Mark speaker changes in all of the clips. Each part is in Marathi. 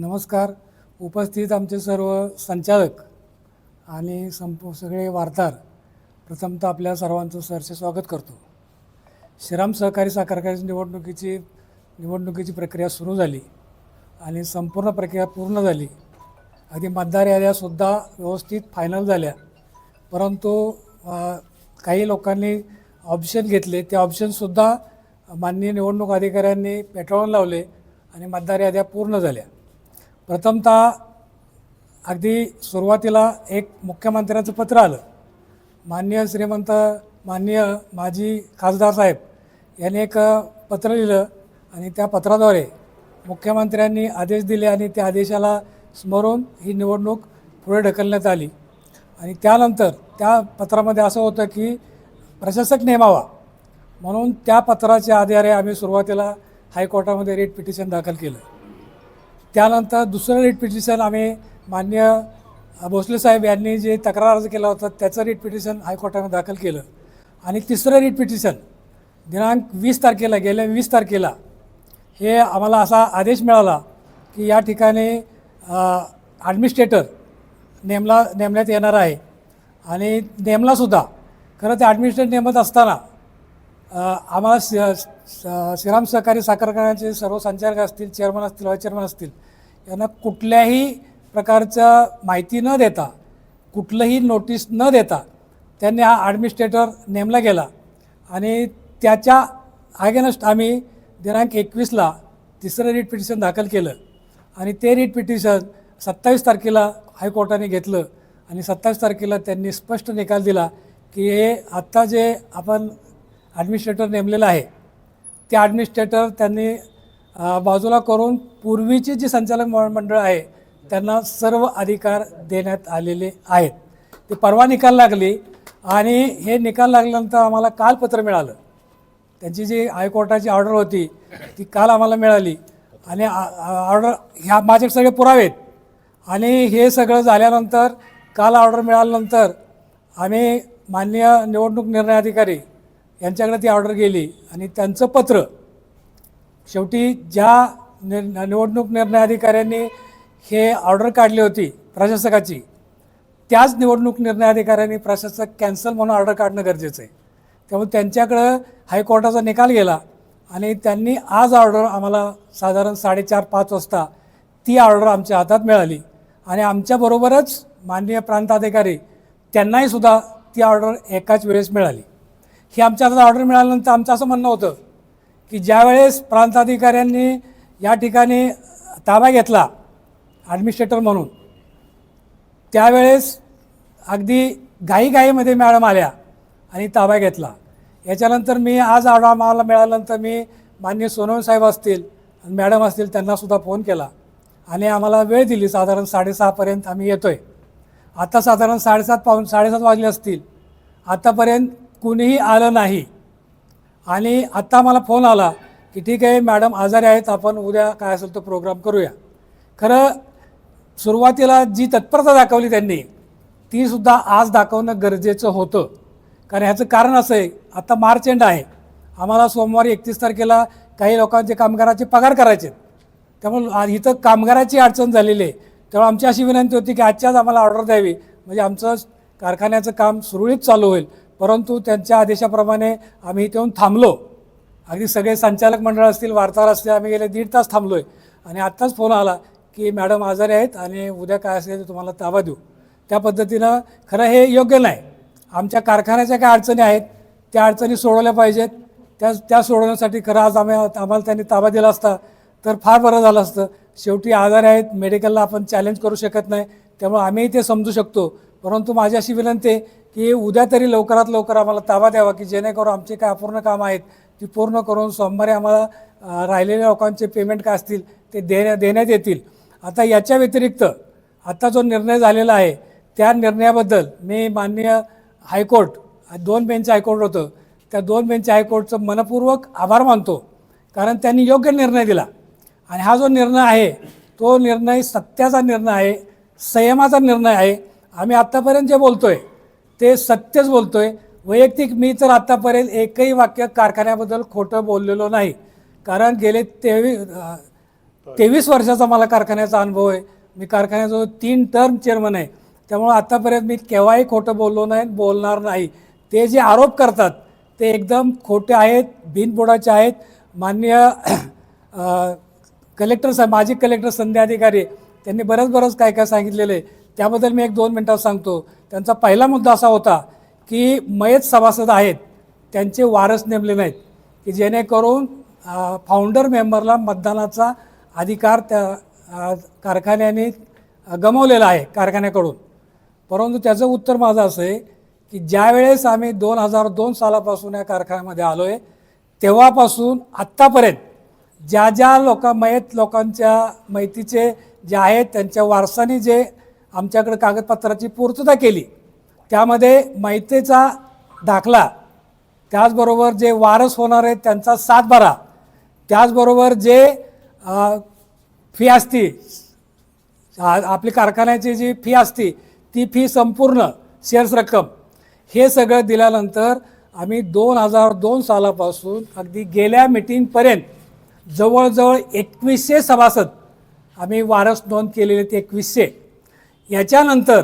Speaker 1: नमस्कार. उपस्थित आमचे सर्व संचालक आणि संप सगळे वार्ताहर. प्रथमतः आपल्या सर्वांचं सरसे स्वागत करतो. श्रीराम सहकारी साखर निवडणुकीची निवडणुकीची प्रक्रिया सुरू झाली आणि संपूर्ण प्रक्रिया पूर्ण झाली. अगदी मतदार याद्यासुद्धा व्यवस्थित फायनल झाल्या. परंतु काही लोकांनी ऑप्शन घेतले. ते ऑप्शनसुद्धा माननीय निवडणूक अधिकाऱ्यांनी पेट्रोल लावले आणि मतदार याद्या पूर्ण झाल्या. प्रथमतः अगदी सुरुवातीला एक मुख्यमंत्र्यांचं पत्र आलं. माननीय श्रीमंत माननीय माजी खासदार साहेब यांनी एक पत्र लिहिलं आणि त्या पत्राद्वारे मुख्यमंत्र्यांनी आदेश दिले आणि त्या आदेशाला स्मरून ही निवडणूक पुढे ढकलण्यात आली. आणि त्यानंतर त्या पत्रामध्ये असं होतं की प्रशासक नेमावा म्हणून त्या पत्राच्या आधारे आम्ही सुरुवातीला हायकोर्टामध्ये रेट पिटिशन दाखल केलं. त्यानंतर दुसरं रिट पिटिशन आम्ही मान्य भोसले साहेब यांनी जे तक्रार अर्ज केला होता त्याचं रिट पिटिशन हायकोर्टामध्ये दाखल केलं. आणि तिसरं रिट पिटिशन दिनांक वीस तारखेला गेल्या वीस तारखेला हे आम्हाला असा आदेश मिळाला की या ठिकाणी ॲडमिनिस्ट्रेटर नेमला नेमण्यात येणार आहे. आणि नेमलासुद्धा खरं ते ॲडमिनिस्ट्रेटर नेमत असताना आम्हाला स श्रीराम सहकारी साखर कारखान्याचे सर्व संचालक असतील चेअरमन असतील व्हाईस चेअरमन असतील यांना कुठल्याही प्रकारचं माहिती न देता कुठलंही नोटीस न देता त्यांनी हा ॲडमिनिस्ट्रेटर नेमला गेला. आणि त्याच्या अगेनस्ट आम्ही दिनांक एकवीसला तिसरं रीट पिटिशन दाखल केलं. आणि ते रीट पिटिशन सत्तावीस तारखेला हायकोर्टाने घेतलं. आणि सत्तावीस तारखेला त्यांनी स्पष्ट निकाल दिला की हे आत्ता जे आपण ॲडमिनिस्ट्रेटर नेमलेलं आहे ते ॲडमिनिस्ट्रेटर त्यांनी बाजूला करून पूर्वीची जी संचालक मंडळ आहे त्यांना सर्व अधिकार देण्यात आलेले आहेत. ते परवा निकाल लागली आणि हे निकाल लागल्यानंतर आम्हाला काल पत्र मिळालं. त्यांची जी हायकोर्टाची ऑर्डर होती ती काल आम्हाला मिळाली आणि ऑर्डर ह्या माझे सगळे पुरावेत आणि हे सगळं झाल्यानंतर काल ऑर्डर मिळाल्यानंतर आम्ही माननीय निवडणूक निर्णय अधिकारी यांच्याकडे ती ऑर्डर गेली आणि त्यांचं पत्र शेवटी ज्या निवडणूक निर्णय अधिकाऱ्यांनी हे ऑर्डर काढली होती प्रशासकाची त्याच निवडणूक निर्णय अधिकाऱ्यांनी प्रशासक कॅन्सल म्हणून ऑर्डर काढणं गरजेचं आहे. त्यामुळे त्यांच्याकडं हायकोर्टाचा निकाल गेला आणि त्यांनी आज ऑर्डर आम्हाला साधारण साडेचार पाच वाजता ती ऑर्डर आमच्या हातात मिळाली आणि आमच्याबरोबरच माननीय प्रांताधिकारी त्यांनाही सुद्धा ती ऑर्डर एकाच वेळेस मिळाली. ही आमच्या हातात ऑर्डर मिळाल्यानंतर आमचं असं म्हणणं होतं की ज्यावेळेस प्रांताधिकाऱ्यांनी या ठिकाणी ताबा घेतला ॲडमिनिस्ट्रेटर म्हणून त्यावेळेस अगदी घाईघाईमध्ये मॅडम आल्या आणि ताबा घेतला. याच्यानंतर मी आज ऑर्डर आम्हाला मिळाल्यानंतर मी मान्य सोनवण साहेब असतील मॅडम असतील त्यांनासुद्धा फोन केला आणि आम्हाला वेळ दिली. साधारण साडेसहापर्यंत आम्ही येतो आहे आता साधारण साडेसात पाहून साडेसात वाजले असतील. आतापर्यंत कुणीही आलं नाही. आणि आत्ता मला फोन आला की ठीक आहे मॅडम आजारी आहेत आपण उद्या काय असेल तो प्रोग्राम करूया. खरं सुरुवातीला जी तत्परता दाखवली त्यांनी तीसुद्धा आज दाखवणं गरजेचं होतं. कारण ह्याचं कारण असं आहे आता मार्च एंड आहे. आम्हाला सोमवारी एकतीस तारखेला काही लोकांचे कामगाराचे पगार करायचे आहेत. त्यामुळे इथं कामगाराची अडचण झालेली आहे. त्यामुळे आमची अशी विनंती होती की आजच्याच आम्हाला ऑर्डर द्यावी. म्हणजे आमचं कारखान्याचं काम सुरळीत चालू होईल. परंतु त्यांच्या आदेशाप्रमाणे आम्ही इथे येऊन थांबलो. अगदी सगळे संचालक मंडळ असतील वार्ताहर असतील आम्ही गेले दीड तास थांबलो आहे आणि आत्ताच फोन आला की मॅडम आजारी आहेत आणि उद्या काय असेल ते तुम्हाला ताबा देऊ. त्या पद्धतीनं खरं हे योग्य नाही. आमच्या कारखान्याच्या काय अडचणी आहेत त्या अडचणी सोडवल्या पाहिजेत. त्या त्या सोडवण्यासाठी खरं आज आम्ही आम्हाला त्यांनी ताबा दिला असता तर फार बरं झालं असतं. शेवटी आजारी आहेत मेडिकलला आपण चॅलेंज करू शकत नाही त्यामुळे आम्हीही ते समजू शकतो. परंतु माझी अशी विनंती आहे की उद्या तरी लवकरात लवकर आम्हाला ताबा द्यावा की जेणेकरून आमचे काय अपूर्ण कामं आहेत ती पूर्ण करून सोमवारी आम्हाला राहिलेल्या लोकांचे पेमेंट काय असतील ते देण्या देण्यात येतील. आता याच्या व्यतिरिक्त आता जो निर्णय झालेला आहे त्या निर्णयाबद्दल मी माननीय हायकोर्ट दोन बेंच हायकोर्ट होतं. त्या दोन बेंच हायकोर्टचं मनपूर्वक आभार मानतो कारण त्यांनी योग्य निर्णय दिला. आणि हा जो निर्णय आहे तो निर्णय सत्याचा निर्णय आहे संयमाचा निर्णय आहे. आम्ही आत्तापर्यंत जे बोलतो आहे ते सत्यच बोलतो आहे वैयक्तिक मी तर आत्तापर्यंत एकही वाक्य कारखान्याबद्दल खोटं बोललेलो नाही. कारण गेले तेवीस तेवीस वर्षाचा मला कारखान्याचा अनुभव आहे. मी कारखान्याजवळ तीन टर्म चेअरमन आहे. त्यामुळं आत्तापर्यंत मी केव्हाही खोटं बोललो नाही बोलणार नाही. ते जे आरोप करतात ते एकदम खोटे आहेत बिनबुडाचे आहेत. माननीय कलेक्टर साहेब माजी कलेक्टर संध्या अधिकारी त्यांनी बरंच बरंच काय काय सांगितलेलं आहे. त्याबद्दल मी एक दोन मिनटात सांगतो. त्यांचा पहिला मुद्दा असा होता की मयत सभासद आहेत त्यांचे वारस नेमले नाहीत की जेणेकरून फाउंडर मेंबरला मतदानाचा अधिकार त्या कारखान्याने गमावलेला आहे कारखान्याकडून. परंतु त्याचं उत्तर माझं असं आहे की ज्यावेळेस आम्ही दोन हजार दोन सालापासून या कारखान्यामध्ये आलो आहे तेव्हापासून आत्तापर्यंत ज्या ज्या लोक मयत लोकांच्या माहितीचे जे आहेत त्यांच्या वारसाने जे आमच्याकडे कागदपत्राची पूर्तता केली. त्यामध्ये माहितीचा दाखला त्याचबरोबर जे वारस होणार आहेत त्यांचा सातबारा त्याचबरोबर जे फी असती आपली कारखान्याची जी फी असती ती फी संपूर्ण शेअर्स रक्कम हे सगळं दिल्यानंतर आम्ही दोन हजार दोन सालापासून अगदी गेल्या मिटिंगपर्यंत जवळजवळ एकवीसशे सभासद आम्ही वारस नोंद केलेले ते एकवीसशे. याच्यानंतर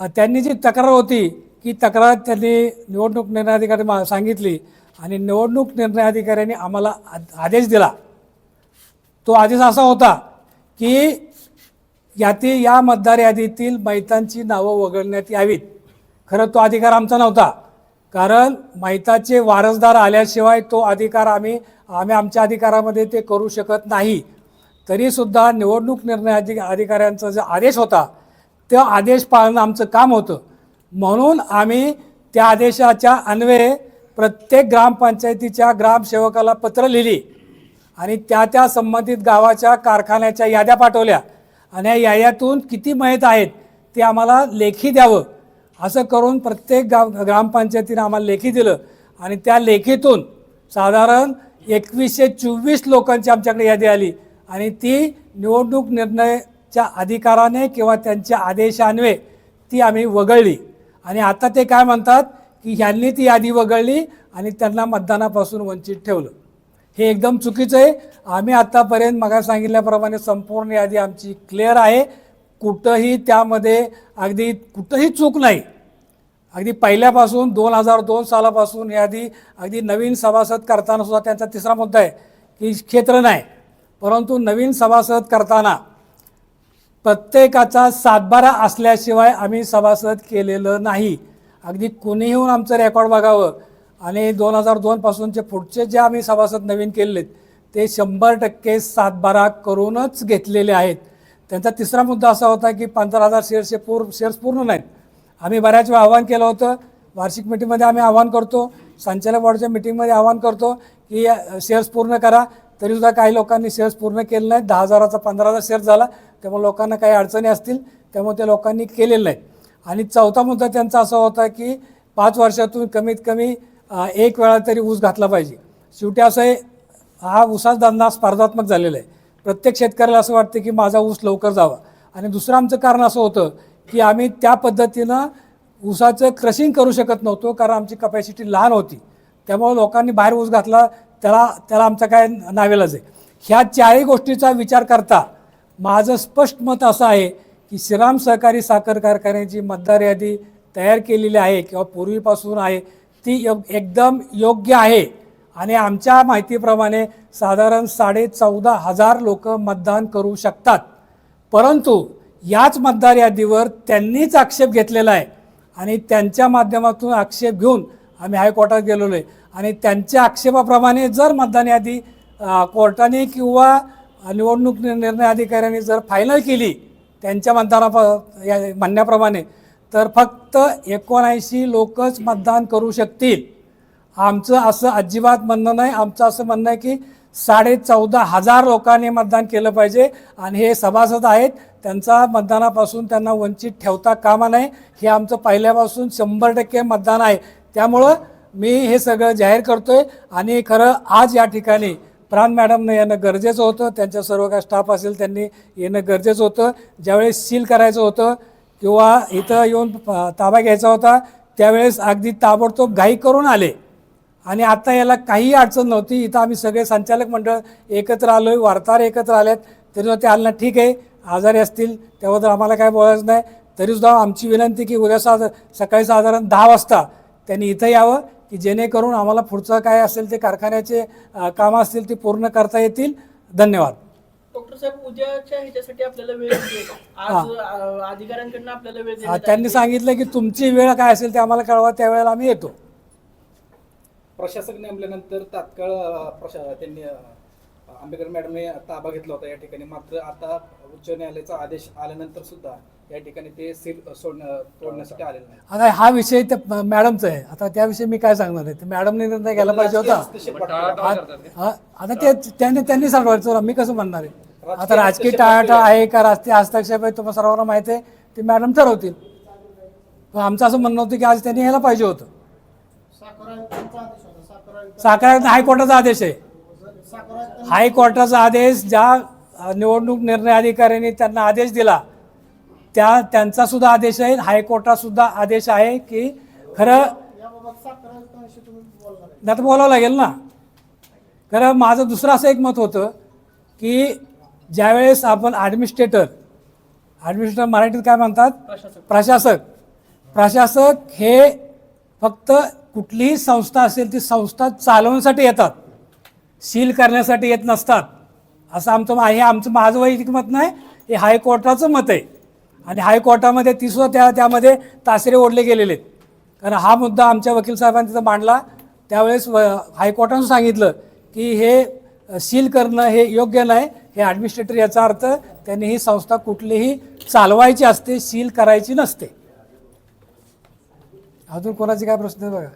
Speaker 1: त्यांनी जी तक्रार होती की तक्रार त्यांनी निवडणूक निर्णय अधिकारी मा- सांगितली आणि निवडणूक निर्णय अधिकाऱ्यांनी आम्हाला आदेश दिला. तो आदेश असा होता की याती या मतदार यादीतील मैतांची नावं वगळण्यात यावीत. खरं तो अधिकार आमचा नव्हता. कारण माहिताचे वारसदार आल्याशिवाय तो अधिकार आम्ही आम्ही आमच्या अधिकारामध्ये ते करू शकत नाही. तरीसुद्धा निवडणूक निर्णय अधिक अधिकाऱ्यांचा जो आदेश होता तो आदेश पाळणं आमचं काम होतं. म्हणून आम्ही त्या आदेशाच्या अन्वये प्रत्येक ग्रामपंचायतीच्या ग्रामसेवकाला पत्र लिहिली आणि त्या त्या संबंधित गावाच्या कारखान्याच्या याद्या पाठवल्या. आणि या याद्यातून किती माहीत आहेत ते आम्हाला लेखी द्यावं. असं करून प्रत्येक गाव ग्रामपंचायतीनं आम्हाला लेखी दिलं. आणि त्या लेखीतून साधारण एकवीसशे चोवीस लोकांची आमच्याकडे यादी आली. आणि ती निवडणूक निर्णयाच्या अधिकाराने किंवा त्यांच्या आदेशान्वये ती आम्ही वगळली. आणि आता ते काय म्हणतात की ह्यांनी ती यादी वगळली आणि त्यांना मतदानापासून वंचित ठेवलं. हे एकदम चुकीचं आहे. आम्ही आत्तापर्यंत मग सांगितल्याप्रमाणे संपूर्ण यादी आमची क्लिअर आहे. कुठंही त्यामध्ये अगदी कुठंही चूक नाही. अगदी पहिल्यापासून दोन हजार दोन सालापासून यादी अगदी नवीन सभासद करताना सुद्धा त्यांचा तिसरा मुद्दा आहे की क्षेत्र नाही. परंतु नवीन सभासद करताना प्रत्येकाचा सातबारा असल्याशिवाय आम्ही सभासद केलेलं नाही. अगदी कुणीही येऊन आमचं रेकॉर्ड बघावं आणि दोन हजार दोनपासूनचे पुढचे जे आम्ही सभासद नवीन केलेत ते शंभर टक्के सातबारा करूनच घेतलेले आहेत. त्यांचा तिसरा मुद्दा असा होता की पंधरा हजार शेअर्सचे पूर शेअर्स पूर्ण नाहीत. आम्ही बऱ्याच वेळा आव्हान केलं होतं. वार्षिक मिटिंगमध्ये आम्ही आव्हान करतो संचालक बोर्डच्या मिटिंगमध्ये आव्हान करतो की शेअर्स पूर्ण करा. तरीसुद्धा काही लोकांनी शेअर्स पूर्ण केले नाहीत. दहा हजाराचा पंधरा हजार शेअर झाला. त्यामुळे लोकांना काही अडचणी असतील. त्यामुळे त्या लोकांनी केलेलं नाही. आणि चौथा मुद्दा त्यांचा असा होता की पाच वर्षातून कमीत कमी एक वेळा तरी ऊस घातला पाहिजे. शेवटी असं आहे हा ऊसाचा धंदा स्पर्धात्मक झालेला आहे. प्रत्येक शेतकऱ्याला असं वाटतं की माझा ऊस लवकर जावा. आणि दुसरं आमचं कारण असं होतं की आम्ही त्या पद्धतीनं ऊसाचं क्रशिंग करू शकत नव्हतो कारण आमची कपॅसिटी लहान होती. त्यामुळे लोकांनी बाहेर ऊस घातला त्याला त्याला आमचं काय नावेलाच आहे. ह्या चारही गोष्टीचा विचार करता माझं स्पष्ट मत असं आहे की श्रीराम सहकारी साखर कारखान्याची मतदार यादी तयार केलेली आहे किंवा पूर्वीपासून आहे ती यो एकदम योग्य आहे. आणि आमच्या माहितीप्रमाणे साधारण साडे चौदा हजार लोक मतदान करू शकतात. परंतु याच मतदार यादीवर त्यांनीच आक्षेप घेतलेला आहे. आणि त्यांच्या माध्यमातून आक्षेप घेऊन आम्ही हायकोर्टात गेलेलो आहे. आणि त्यांच्या आक्षेपाप्रमाणे जर मतदान यादी कोर्टाने किंवा निवडणूक निर्णय अधिकाऱ्यांनी जर फायनल केली त्यांच्या मतदानाप या म्हणण्याप्रमाणे तर फक्त एकोणऐंशी लोकच मतदान करू शकतील. आमचं असं अजिबात म्हणणं नाही. आमचं असं म्हणणं आहे की साडे चौदा हजार लोकांनी मतदान केलं पाहिजे आणि हे सभासद आहेत. त्यांचा मतदानापासून त्यांना वंचित ठेवता कामा नये. हे आमचं पहिल्यापासून शंभर टक्के मतदान आहे. त्यामुळं मी हे सगळं जाहीर करतोय आणि खरं आज या ठिकाणी प्राण मॅडमनं येणं गरजेचं होतं. त्यांच्या सर्व काय स्टाफ असेल त्यांनी येणं गरजेचं होतं. ज्यावेळेस सील करायचं होतं किंवा इथं येऊन ताबा घ्यायचा होता त्यावेळेस अगदी ताबडतोब घाई करून आले. आणि आता याला काही अडचण नव्हती. इथं आम्ही सगळे संचालक मंडळ एकत्र आलो आहे वार्ताहर एकत्र आले आहेत तरीसुद्धा ते आलं ठीक आहे. आजारी असतील त्याबद्दल आम्हाला काय बोलायचं नाही. तरीसुद्धा आमची विनंती की उद्या सा सकाळी साधारण दहा वाजता त्यांनी इथं यावं. की जेणेकरून आम्हाला पुढचं काय असेल ते कारखान्याचे कामं असतील ते पूर्ण करता येतील. धन्यवाद.
Speaker 2: डॉक्टर साहेब उद्याच्या ह्याच्यासाठी आपल्याला वेळ दिली आज अ, अधिकाऱ्यांकडनं आपल्याला वेळ देण्यात
Speaker 1: त्यांनी. सांगितलं की तुमची वेळ काय असेल ते आम्हाला कळवा त्यावेळेला आम्ही येतो.
Speaker 3: प्रशासक नेमल्यानंतर तात्काळ त्यांनी आंबेडकर मॅडमने ताबा घेतला होता या ठिकाणी. मात्र आता उच्च न्यायालयाचा आदेश आल्यानंतर सुद्धा या ठिकाणी ते सील सोडण्या तोडण्यासाठी आलेले नाही
Speaker 1: आता हा विषय त्या मॅडमचा आहे. आता त्याविषयी मी काय सांगणार आहे? ते मॅडमने निर्णय घ्यायला पाहिजे होता. आता ते त्यांनी त्यांनी सांगायचं मी कसं म्हणणार आहे? आता राजकीय टाळाटाळ आहे का? राजकीय हस्तक्षेप आहे तुम्हाला सर्वांना माहिती आहे. ते मॅडम ठरवतील. पण आमचं असं म्हणणं होतं की आज त्यांनी यायला पाहिजे होतं. साखर आयुक्त हायकोर्टाचा आदेश आहे. हायकोर्टाचा आदेश ज्या निवडणूक निर्णय अधिकाऱ्यांनी त्यांना आदेश दिला त्या त्यांचा सुद्धा आदेश आहे. हायकोर्टात सुद्धा आदेश आहे की खरं नाही आता बोलावं लागेल ना. खरं माझं दुसरं असं एक मत होतं की ज्यावेळेस आपण ॲडमिनिस्ट्रेटर ॲडमिनिस्ट्रेटर मराठीत काय म्हणतात?
Speaker 2: प्रशासक.
Speaker 1: प्रशासक. प्रशासक हे फक्त कुठलीही संस्था असेल ती संस्था चालवण्यासाठी येतात. सील करण्यासाठी येत नसतात. असं आमचं हे आमचं माझं वैयक्तिक मत नाही हे हायकोर्टाचं मत आहे. आणि हायकोर्टामध्ये ती त्या त्यामध्ये तासेरे ओढले गेलेले आहेत. कारण हा मुद्दा आमच्या वकील साहेबांनी तिथं मांडला. त्यावेळेस व हायकोर्टानं सांगितलं की हे सील करणं हे योग्य नाही. हे ॲडमिनिस्ट्रेटर याचा अर्थ त्यांनी ही संस्था कुठलीही चालवायची असते सील करायची नसते. अजून कोणाचे काय प्रश्न आहे बघा?